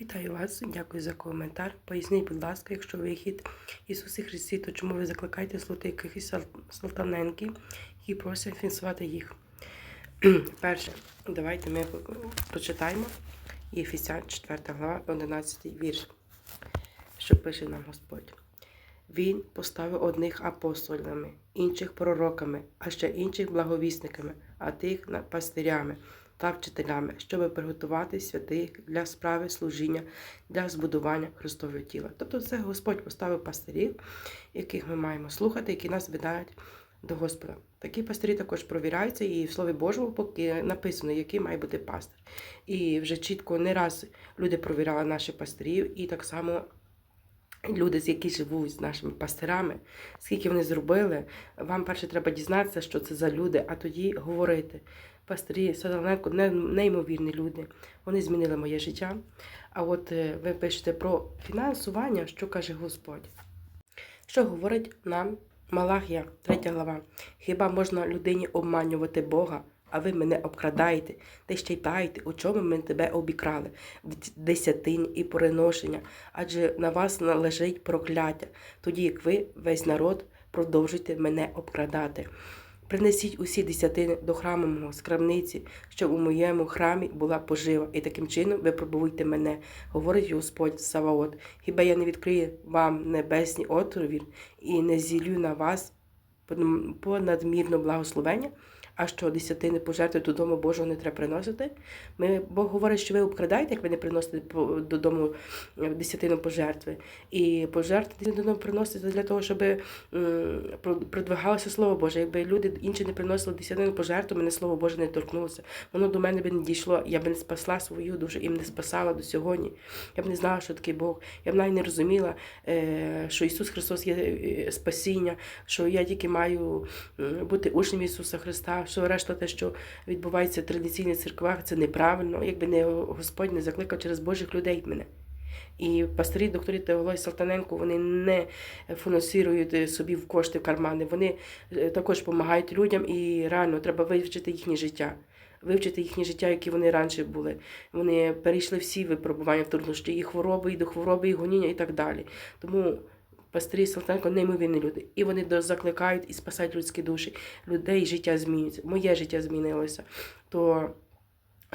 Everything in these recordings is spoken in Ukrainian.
Вітаю вас, дякую за коментар. Поясніть, будь ласка, якщо вихід Ісусі Христі, то чому ви закликаєте слухати якихось сал- салтаненки, які просять фінансувати їх? Перше, давайте ми прочитаємо Єфесян 4 глава, 11 вірш, що пише нам Господь. Він поставив одних апостолами, інших пророками, а ще інших благовісниками, а тих пастирями та вчителями, щоб приготувати святих для справи служіння, для збудування Христового тіла. Тобто це Господь поставив пастирів, яких ми маємо слухати, які нас ведають до Господа. Такі пастирі також провіряються, і в Слові Божому поки написано, який має бути пастир. І вже чітко не раз люди провіряли наших пастирів, і так само люди, які живуть з нашими пастирами, скільки вони зробили, вам перше треба дізнатися, що це за люди, а тоді говорити. Пастирі Садаленко неймовірні люди. Вони змінили моє життя. А от е, ви пишете про фінансування, що каже Господь. Що говорить нам Малахія, 3 глава. Хіба можна людині обманювати Бога, а ви мене обкрадаєте, та ще й таєте, у чому ми тебе обікрали, в десятин і пориношення, адже на вас належить прокляття, тоді як ви, весь народ, продовжуєте мене обкрадати. Принесіть усі десятини до храму мого з крамниці, щоб у моєму храмі була пожива, і таким чином випробуйте мене, говорить Господь Саваот. Хіба я не відкрию вам небесні отрові і не зілю на вас понадмірно благословення? А що десятини пожертви додому Божого не треба приносити? Ми, Бог говорить, що ви обкрадаєте, як ви не приносите додому е, десятину пожертви. І пожертви додому приносите для того, щоб продвигалося Слово Боже. Якби люди інші не приносили десятину пожертву, мене Слово Боже не торкнулося. Воно до мене би не дійшло, я б не спасла свою душу і не спасала до сьогодні. Я б не знала, що такий Бог. Я б навіть не розуміла, е, що Ісус Христос є е, спасіння, що я тільки маю бути учнем Ісуса Христа, що решта те, що відбувається в традиційних церквах, це неправильно, якби не Господь не закликав через Божих людей мене. І пастирі, докторі Теології Салтаненко, вони не фінансують собі в кошти в кармани, вони е, також допомагають людям і реально треба вивчити їхнє життя. Вивчити їхнє життя, які вони раніше були. Вони перейшли всі випробування в труднощі, і хвороби, і до хвороби, і гоніння, і так далі. Тому пастирі Салтаненко неймовірні люди. І вони закликають і спасають людські душі. Людей життя змінюється. Моє життя змінилося. То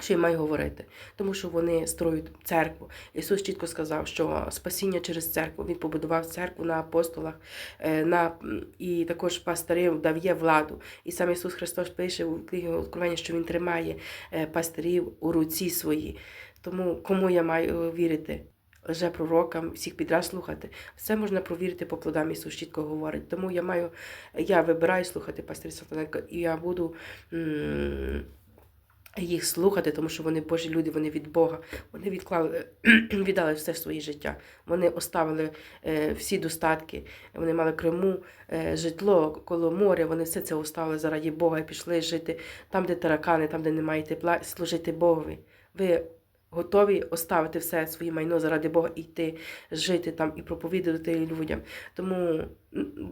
що я маю говорити? Тому що вони строють церкву. Ісус чітко сказав, що спасіння через церкву. Він побудував церкву на апостолах, е, на, і також пастирів дав є владу. І сам Ісус Христос пише у книгі Откровення, що Він тримає е, пастирів у руці своїй. Тому кому я маю вірити? Лже пророкам, всіх підряд слухати. Все можна провірити по плодам, Ісус чітко говорить. Тому я маю, я вибираю слухати пастирів Салтаненка, і я буду. їх слухати, тому що вони Божі люди, вони від Бога. Вони відклали, віддали все своє життя. Вони оставили е, всі достатки. Вони мали Криму, е, житло коло моря. Вони все це оставили заради Бога і пішли жити там, де таракани, там, де немає тепла, служити Богові. Ви готові оставити все своє майно заради Бога і йти жити там і проповідувати людям. Тому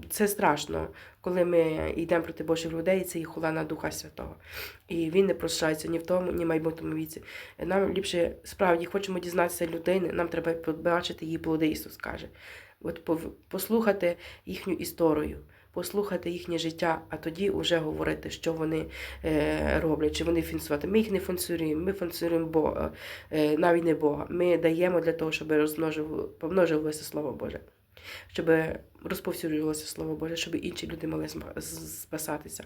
це страшно, коли ми йдемо проти Божих людей, це і хула Духа Святого. І він не прощається ні в тому, ні в майбутньому віці. Нам ліпше справді хочемо дізнатися людини, нам треба побачити її плоди, Ісус каже. От послухати їхню історію, послухати їхнє життя, а тоді вже говорити, що вони е, роблять, чи вони фінансувати. Ми їх не фінансуємо, ми фінансуємо Бога, е, навіть не Бога. Ми даємо для того, щоб розмножив- помножувалося Слово Боже. Щоб розповсюджувалося Слово Боже, щоб інші люди могли спасатися.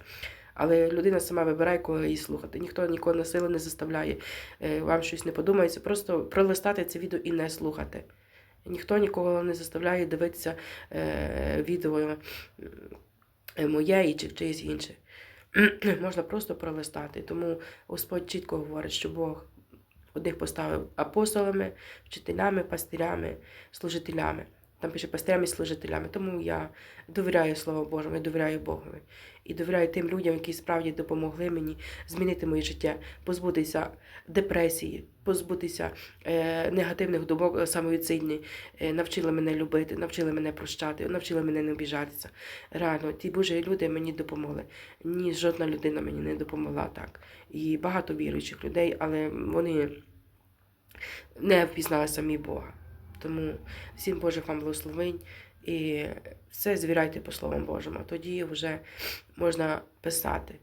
Але людина сама вибирає, кого її слухати. Ніхто нікого на силу не заставляє. Е, Вам щось не подумається. Просто пролистати це відео і не слухати. Ніхто нікого не заставляє дивитися е, відео е, моє і чи чиєсь інше. Можна просто пролистати. Тому Господь чітко говорить, що Бог одних поставив апостолами, вчителями, пастирями, служителями. Там пише пастирями і служителями. Тому я довіряю Слову Божому, я довіряю Богові. І довіряю тим людям, які справді допомогли мені змінити моє життя, позбутися депресії, позбутися е, негативних думок е, самовідсильні, е, навчили мене любити, навчили мене прощати, навчили мене не обіжатися. Реально, ті Божі люди мені допомогли. Ні, жодна людина мені не допомогла так. І багато віруючих людей, але вони не впізнали самі Бога. Тому всім Божих вам благословень і все звіряйте по Словам Божому. Тоді вже можна писати.